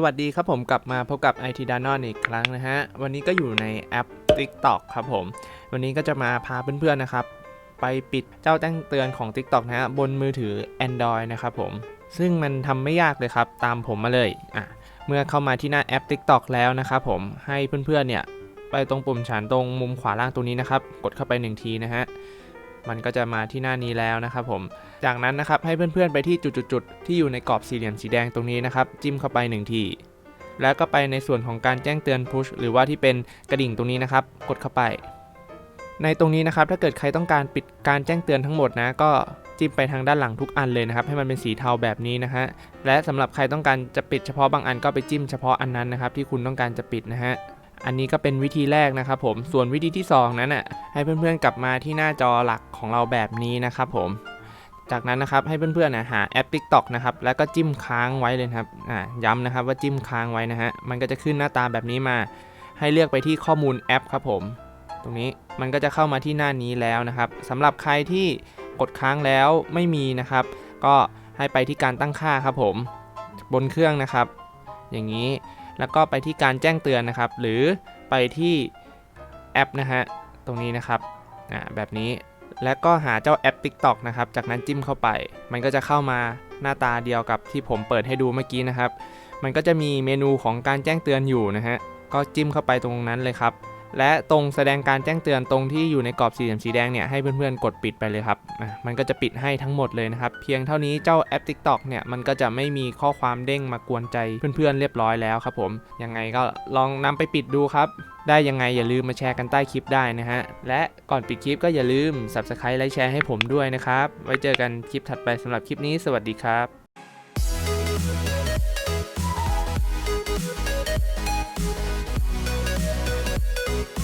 สวัสดีครับผมกลับมาพบกับ IT d a n o n อีกครั้งนะฮะ วันนี้ก็อยู่ในแอป TikTok ครับผม วันนี้ก็จะมาพาเพื่อนๆนะครับ ไปปิดเจ้าแจ้งเตือนของ TikTok นะฮะ บนมือถือ Android นะครับผม ซึ่งมันทำไม่ยากเลยครับ ตามผมมาเลยอะเมื่อเข้ามาที่หน้าแอป TikTok แล้วนะครับผมให้เพื่อนๆเนี่ย ไปตรงปุ่มฉันตรงมุมขวาล่างตรงนี้นะครับ กดเข้าไปหนึ่งทีนะฮะ มันก็จะมาที่หน้านี้แล้วนะครับผม จากนั้นนะครับให้เพื่อนๆไปที่จุดๆที่อยู่ในกรอบสี่เหลี่ยมสีแดงตรงนี้นะครับ จิ้มเข้าไป1ทีแล้วก็ไปในส่วนของการแจ้งเตือน push หรือว่าที่เป็นกระดิ่งตรงนี้นะครับ กดเข้าไป ในตรงนี้นะครับ ถ้าเกิดใครต้องการปิดการแจ้งเตือนทั้งหมดนะ ก็จิ้มไปทางด้านหลังทุกอันเลยนะครับ ให้มันเป็นสีเทาแบบนี้นะฮะ และสำหรับใครต้องการจะปิดเฉพาะบางอันก็ไปจิ้มเฉพาะอันนั้นนะครับ ที่คุณต้องการจะปิดนะฮะ อันนี้ก็เป็นวิธีแรกนะครับผมส่วนวิธีที่ 2 นั้นน่ะให้เพื่อนๆกลับมาที่หน้าจอหลักของเราแบบนี้นะครับผมจากนั้นนะครับให้เพื่อนๆนะหาแอป TikTok นะครับแล้วก็จิ้มค้างไว้เลยครับอ่าย้ำนะครับว่าจิ้มค้างไว้นะฮะมันก็จะขึ้นหน้าตาแบบนี้มา ให้เลือกไปที่ข้อมูลแอปครับผม ตรงนี้มันก็จะเข้ามาที่หน้านี้แล้วนะครับสำหรับใครที่กดค้างแล้วไม่มีนะครับ ก็ให้ไปที่การตั้งค่าครับผม บนเครื่องนะครับ อย่างนี้ แล้วก็ไปที่การแจ้งเตือนนะครับ หรือไปที่แอปนะฮะตรงนี้นะครับอ่าแบบนี้และก็หาเจ้าแอป TikTok นะครับ จากนั้นจิ้มเข้าไป มันก็จะเข้ามาหน้าตาเดียวกับที่ผมเปิดให้ดูเมื่อกี้นะครับ มันก็จะมีเมนูของการแจ้งเตือนอยู่นะฮะ ก็จิ้มเข้าไปตรงนั้นเลยครับ และตรงแสดงการแจ้งเตือนตรงที่อยู่ในกรอบสี่เหลี่ยมสีแดงเนี่ยให้เพื่อนๆกดปิดไปเลยครับมันก็จะปิดให้ทั้งหมดเลยนะครับ เพียงเท่านี้เจ้าแอป TikTok เนี่ยมันก็จะไม่มีข้อความเด้งมากวนใจเพื่อนๆเรียบร้อยแล้วครับผมยังไงก็ลองนำไปปิดดูครับได้ยังไงอย่าลืมมาแชร์กันใต้คลิปได้นะฮะ และก่อนปิดคลิปก็อย่าลืม Subscribe และแชร์ให้ผมด้วยนะครับ ไว้เจอกันคลิปถัดไปสำหรับคลิปนี้ สวัสดีครับ